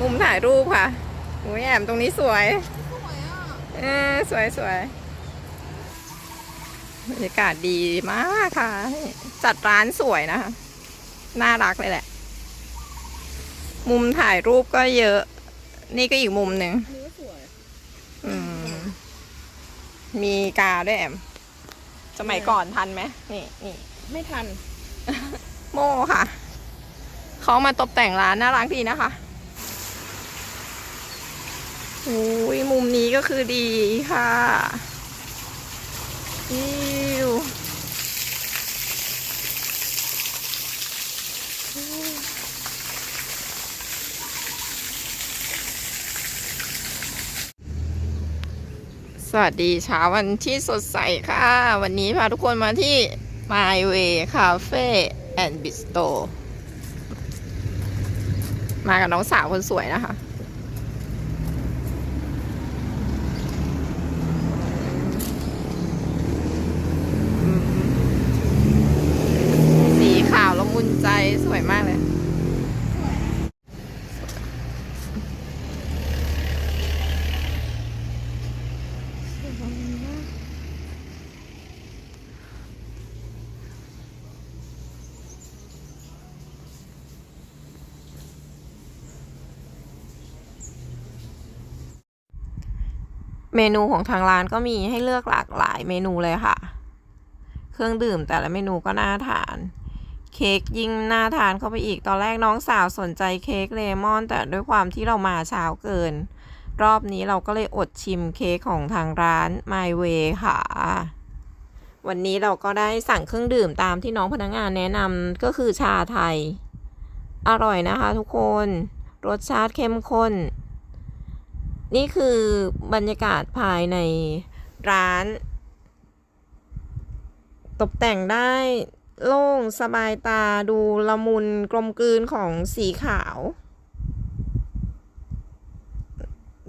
มุมถ่ายรูปค่ะโอ้ยแอมตรงนี้สวยสวยอะเออสวยสวยบรรยากาศดีมากค่ะนี่จัดร้านสวยนะคะ น่ารักเลยแหละ มุมถ่ายรูปก็เยอะ นี่ก็อีกมุมหนึ่งอันนี้ก็สวยอืมมีกาด้วยแอม สมัยก่อนทันไหม นี่นี่ ไม่ทัน โม่ค่ะ เขามาตกแต่งร้านน่ารักดีนะคะโอ้ยมุมนี้ก็คือดีค่ะอิวสวัสดีเช้าวันที่สดใสค่ะ วันนี้พาทุกคนมาที่ My Way Cafe and Bistro มากับน้องสาวคนสวยนะคะ สีขาวละมุนใจสวยมากเลย เมนูของทางร้านก็มีให้เลือกหลากหลายเมนูเลยค่ะ เครื่องดื่มแต่ละเมนูก็น่าทาน เค้กยิ่งน่าทานเข้าไปอีก ตอนแรกน้องสาวสนใจเค้กเลมอน แต่ด้วยความที่เรามาเช้าเกิน รอบนี้เราก็เลยอดชิมเค้กของทางร้าน My Way ค่ะ วันนี้เราก็ได้สั่งเครื่องดื่มตามที่น้องพนักงานแนะนำก็คือชาไทย อร่อยนะคะทุกคน รสชาติเข้มข้น นี่คือบรรยากาศภายในร้าน ตกแต่งได้โล่งสบายตาดูละมุนกลมกลืนของสีขาว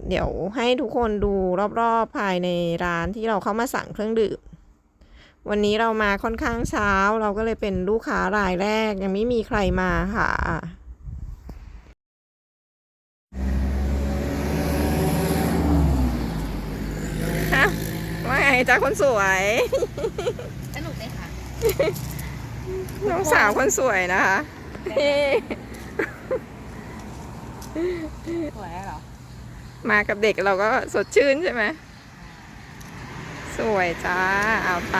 เดี๋ยวให้ทุกคนดูรอบๆภายในร้านที่เราเข้ามาสั่งเครื่องดื่ม วันนี้เรามาค่อนข้างเช้าเราก็เลยเป็นลูกค้ารายแรกยังไม่มีใครมาค่ะ ฮะว่าไงจ้าคนสวย สนุกไหมคะน้องสาวคนสวยนะคะนี่สวยเหรอ มากับเด็กเราก็สดชื่นใช่ไหม สวยจ้า เอาไป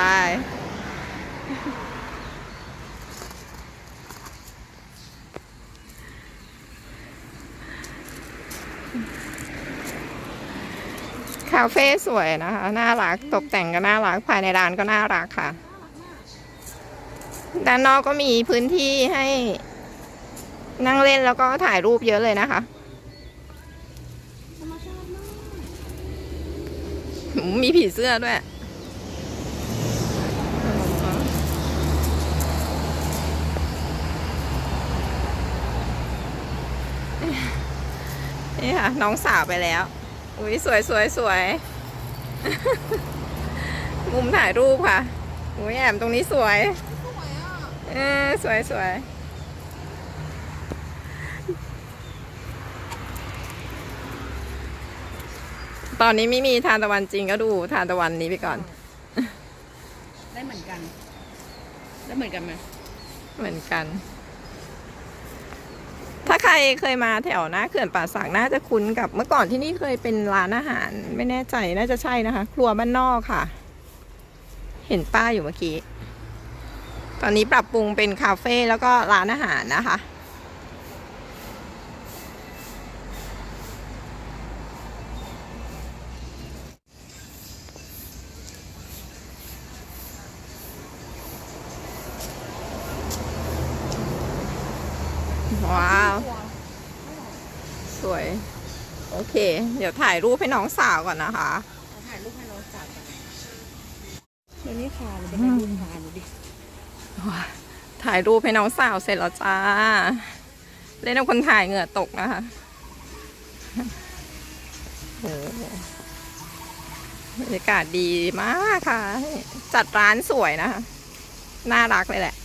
คาเฟ่สวยนะคะ น่ารักตกแต่งก็น่ารักภายในร้านก็น่ารักค่ะ ด้านนอกก็มีพื้นที่ให้นั่งเล่นแล้วก็ถ่ายรูปเยอะเลยนะคะธรรมชาติมากหืมมีผีเสื้อด้วย นี่ค่ะ น้องสาวไปแล้ว อุ้ยสวยสวยสวย มุมถ่ายรูปค่ะอุ้ยแอมตรงนี้สวยสวยอะเออสวยสวยตอนนี้ไม่มีทานตะวันจริงก็ดูทานตะวันนี้ไปก่อน ได้เหมือนกัน ได้เหมือนกันไหมเหมือนกันถ้าใค รเคยมาแถวหน้าเขื่อนป่าสักน่าจะคุ้นกับเมื่อก่อนที่นี่เคยเป็นร้านอาหาร ไม่แน่ใจน่าจะใช่นะคะ ครัวบ้านนอกค่ะ เห็นป้าอยู่เมื่อกี้ ตอนนี้ปรับปรุงเป็นคาเฟ่แล้วก็ร้านอาหารนะคะ ว้าว สวย โอ เคเดี๋ยวถ่ายรูปให้น้องสาวก่อนนะคะ ถ่ายรูปให้น้องสาวก่อนเดี๋ยวนี้ค่ะเดี๋ยวไปดูค่ะดูดิถ่ายรูปให้น้องสาวเสร็จแล้วจ้า เล่นเอาคนถ่ายเหงื่อตกนะคะโอ้โหบรรยากาศดีมากค่ะ จัดร้านสวยนะคะ น่ารักเลยแหละ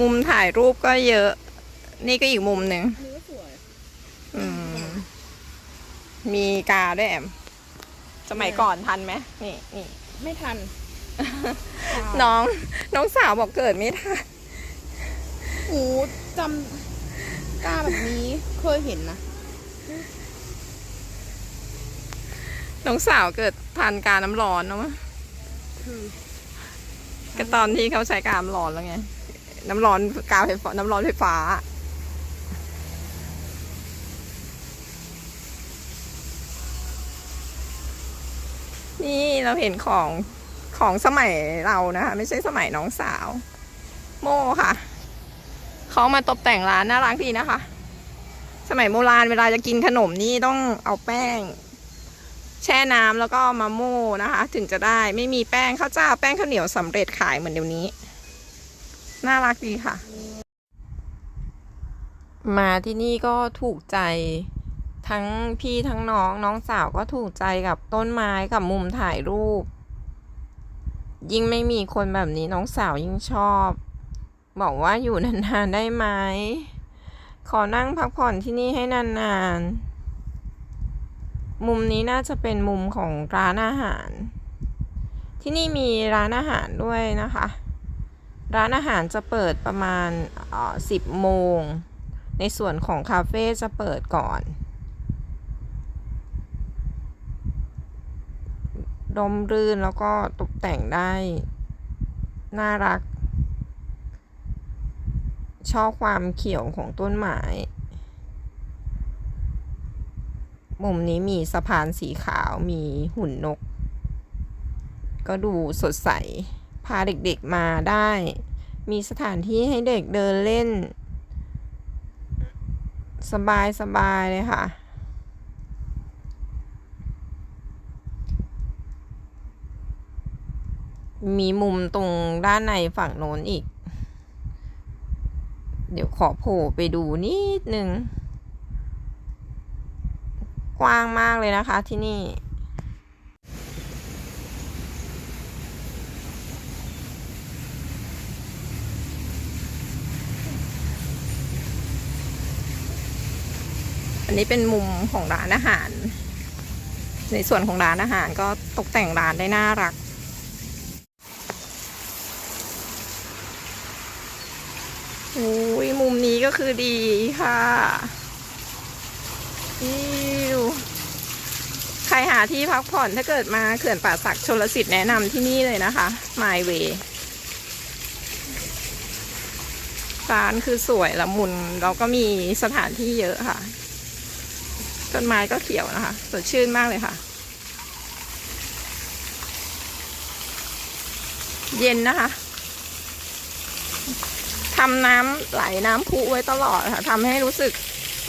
มุมถ่ายรูปก็เยอะ นี่ก็อีกมุมหนึ่งเนื้อสวยอืมมีกาด้วยแอม สมัยก่อนทันไหมนี่นี่ไม่ทัน น้องน้องสาวบอกเกิดไม่ทันโอ้จำกล้าแบบนี้เคยเห็นนะ น้องสาวเกิดทันการน้ำร้อนเนอะมั้ยคือก็ตอนที่เขาใช้การน้ำร้อนแล้วไง น้ำร้อนกาไฟฟ้าน้ำร้อนไฟฟ้า นี่เราเห็นของของสมัยเรานะคะ ไม่ใช่สมัยน้องสาว โม่ค่ะ เขามาตกแต่งร้านน่ารักดีนะคะ สมัยโบราณเวลาจะกินขนมนี่ต้องเอาแป้ง แช่น้ำแล้วก็มาโม่นะคะ ถึงจะได้ไม่มีแป้งข้าวเจ้าแป้งข้าวเหนียวสำเร็จขายเหมือนเดี๋ยวนี้ น่ารักดีค่ะ มาที่นี่ก็ถูกใจทั้งพี่ทั้งน้องน้องสาวก็ถูกใจกับต้นไม้กับมุมถ่ายรูป ยิ่งไม่มีคนแบบนี้น้องสาวยิ่งชอบ บอกว่าอยู่นานๆได้ไหมขอนั่งพักผ่อนที่นี่ให้นานๆ มุมนี้น่าจะเป็นมุมของร้านอาหาร ที่นี่มีร้านอาหารด้วยนะคะ ร้านอาหารจะเปิดประมาณเอ่อ10โมง ในส่วนของคาเฟ่จะเปิดก่อน ดมรื่นแล้วก็ตกแต่งได้ น่ารัก ชอบความเขียวของต้นไม้ มุมนี้มีสะพานสีขาวมีหุ่นนก ก็ดูสดใส พาเด็กๆมาได้ มีสถานที่ให้เด็กเดินเล่น สบายสบายเลยค่ะ มีมุมตรงด้านในฝั่งโน้นอีก เดี๋ยวขอโผล่ไปดูนิดนึง กว้างมากเลยนะคะที่นี่ อันนี้เป็นมุมของร้านอาหาร ในส่วนของร้านอาหารก็ตกแต่งร้านได้น่ารัก โอ้ยมุมนี้ก็คือดีค่ะอิวใครหาที่พักผ่อนถ้าเกิดมาเขื่อนป่าสักชลสิทธิ์แนะนำที่นี่เลยนะคะ My Way ร้านคือสวยละมุนแล้วก็มีสถานที่เยอะค่ะ ต้นไม้ก็เขียวนะคะ สดชื่นมากเลยค่ะ เย็นนะคะทำน้ำไหลน้ำพุไว้ตลอดค่ะทำให้รู้สึก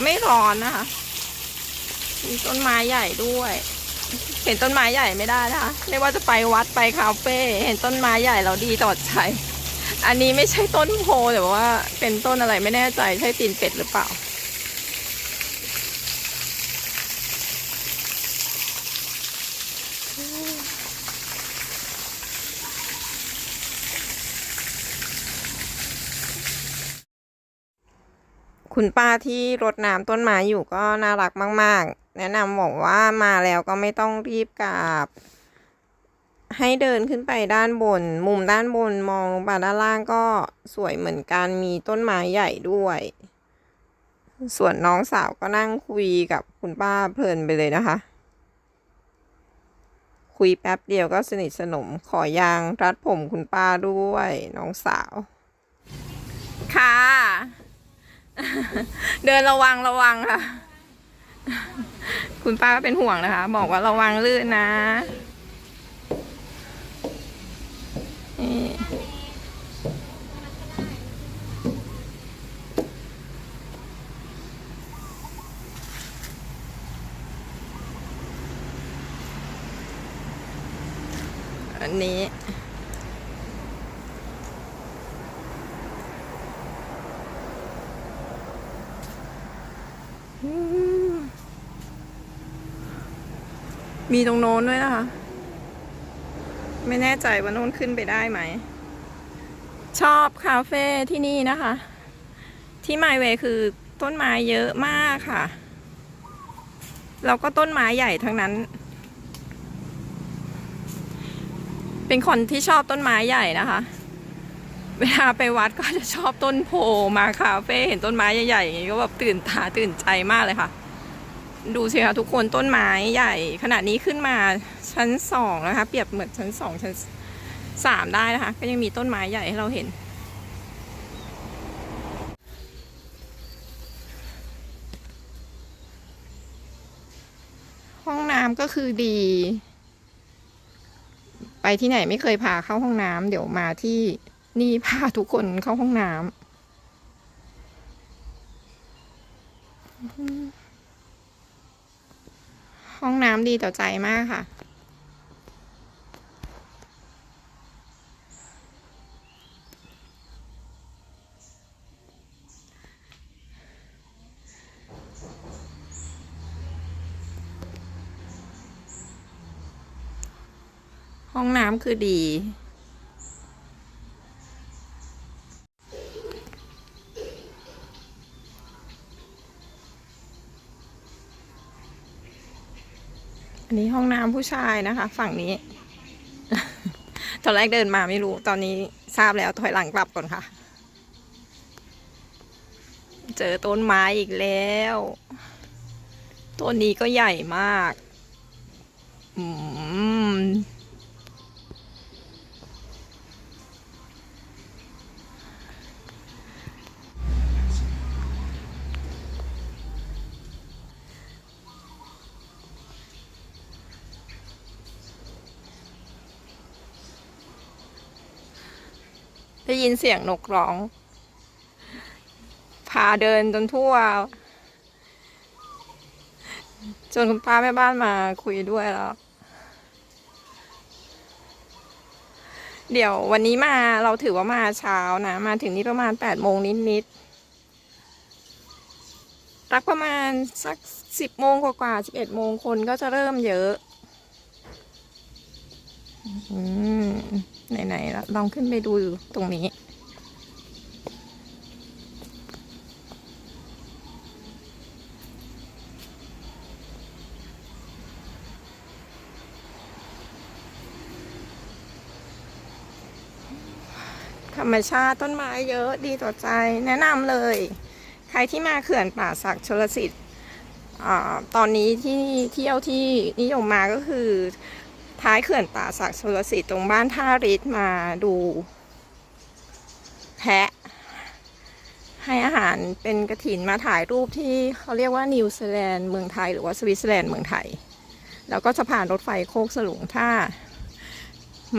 ไม่ร้อนนะคะ มีต้นไม้ใหญ่ด้วย เห็นต้นไม้ใหญ่ไม่ได้นะคะ ไม่ว่าจะไปวัดไปคาเฟ่เห็นต้นไม้ใหญ่เราดีต่อใจ อันนี้ไม่ใช่ต้นโพแต่ว่าเป็นต้นอะไรไม่แน่ใจใช่ตีนเป็ดหรือเปล่า คุณป้าที่รดน้ำต้นไม้อยู่ก็น่ารักมาก ๆ แนะนำบอกว่ามาแล้วก็ไม่ต้องรีบกลับให้เดินขึ้นไปด้านบน มุมด้านบนมองลงมาด้านล่างก็สวยเหมือนกันมีต้นไม้ใหญ่ด้วย ส่วนน้องสาวก็นั่งคุยกับคุณป้าเพลินไปเลยนะคะ คุยแป๊บเดียวก็สนิทสนมขอยางรัดผมคุณป้าด้วยน้องสาว ค่ะ เดินระวังระวังค่ะ คุณป้าก็เป็นห่วงนะคะ บอกว่าระวังลื่นนะนี่ อันนี้ มีตรงโน้นด้วยนะคะ ไม่แน่ใจว่าโน้นขึ้นไปได้ไหม ชอบคาเฟ่ที่นี่นะคะ ที่ไมเวคือต้นไม้เยอะมากค่ะ แล้วก็ต้นไม้ใหญ่ทั้งนั้น เป็นคนที่ชอบต้นไม้ใหญ่นะคะ เวลาไปวัดก็จะชอบต้นโพมาคาเฟ่เห็นต้นไม้ใหญ่ๆอย่างนี้ก็แบบตื่นตาตื่นใจมากเลยค่ะ ดูสิคะทุกคนต้นไม้ใหญ่ ขนาดนี้ขึ้นมาชั้นสองนะคะ เปรียบเหมือนชั้นสองชั้นสามได้นะคะ ก็ยังมีต้นไม้ใหญ่ให้เราเห็นห้องน้ำก็คือดี ที่ไหนไม่เคยพาเข้าห้องน้ำเดี๋ยวมาที่นี่พาทุกคนเข้าห้องน้ำห้องน้ำดีต่อใจมากค่ะ ห้องน้ำคือดี อันนี้ห้องน้ำผู้ชายนะคะ ฝั่งนี้ ตอนแรกเดินมาไม่รู้ ตอนนี้ทราบแล้วถอยหลังกลับก่อนค่ะ เจอต้นไม้อีกแล้ว ต้นนี้ก็ใหญ่มาก อืม ได้ยินเสียงนกร้อง พาเดินจนทั่ว จนคุณป้าแม่บ้านมาคุยด้วยแล้ว เดี๋ยววันนี้มาเราถือว่ามาเช้านะ มาถึงนี่ประมาณแปดโมงนิดๆรักประมาณสักสิบโมงกว่าๆสิบเอ็ดโมงคนก็จะเริ่มเยอะ ไหนๆละลองขึ้นไปดูตรงนี้ ธรรมชาติต้นไม้เยอะดีต่อใจแนะนำเลย ใครที่มาเขื่อนป่าศักดิ์ชลสิทธิ์ตอนนี้ที่เที่ยวที่นิยมมาก็คือ ท้ายเขื่อนป่าศักดิ์ชลสิทธิ์ตรงบ้านท่าริศมาดูแพะ ให้อาหารเป็นกระถินมาถ่ายรูปที่เขาเรียกว่านิวซีแลนด์เมืองไทยหรือว่าสวิตเซอร์แลนด์เมืองไทย แล้วก็สะพานรถไฟโคกสลุงถ้า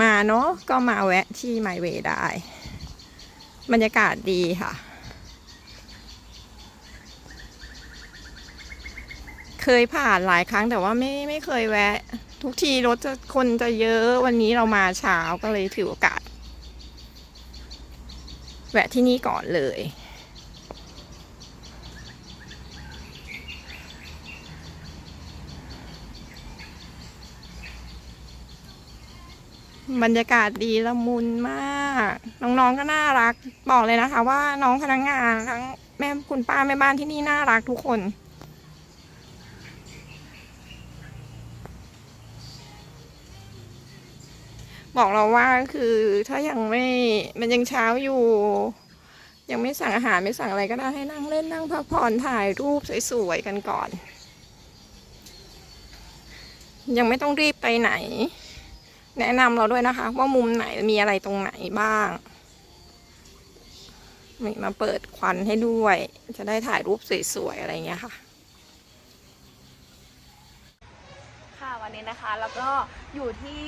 มาเนาะก็มาแวะที่ไมเวได้ บรรยากาศดีค่ะ เคยผ่านหลายครั้งแต่ว่าไม่ไม่เคยแวะ ทุกทีรถจะคนจะเยอะวันนี้เรามาเช้าก็เลยถือโอกาส แวะที่นี่ก่อนเลย บรรยากาศดีละมุนมาก น้องๆก็น่ารัก บอกเลยนะคะว่าน้องพนักงานทั้งแม่คุณป้าแม่บ้านที่นี่น่ารักทุกคน บอกเราว่าคือถ้ายังไม่มันยังเช้าอยู่ ยังไม่สั่งอาหารไม่สั่งอะไรก็ได้ให้นั่งเล่นนั่งพักผ่อนถ่ายรูปสวยๆกันก่อน ยังไม่ต้องรีบไปไหน แนะนำเราด้วยนะคะ ว่ามุมไหนมีอะไรตรงไหนบ้างมีมาเปิดควันให้ด้วย จะได้ถ่ายรูปสวยๆอะไรอย่างเงี้ยค่ะ ค่ะ วันนี้นะคะ แล้วก็อยู่ที่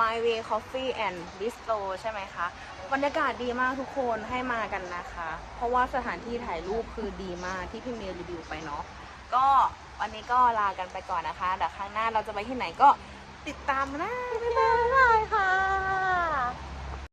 My Way Coffee and Bistro ใช่ไหมคะบรรยากาศดีมากทุกคนให้มากันนะคะ เพราะว่าสถานที่ถ่ายรูปคือดีมากที่พี่เมย์รีวิวไปเนาะก็วันนี้ก็ลากันไปก่อนนะคะเดี๋ยวครั้งหน้าเราจะไปที่ไหนก็ติดตามนะบ๊ายบายค่ะ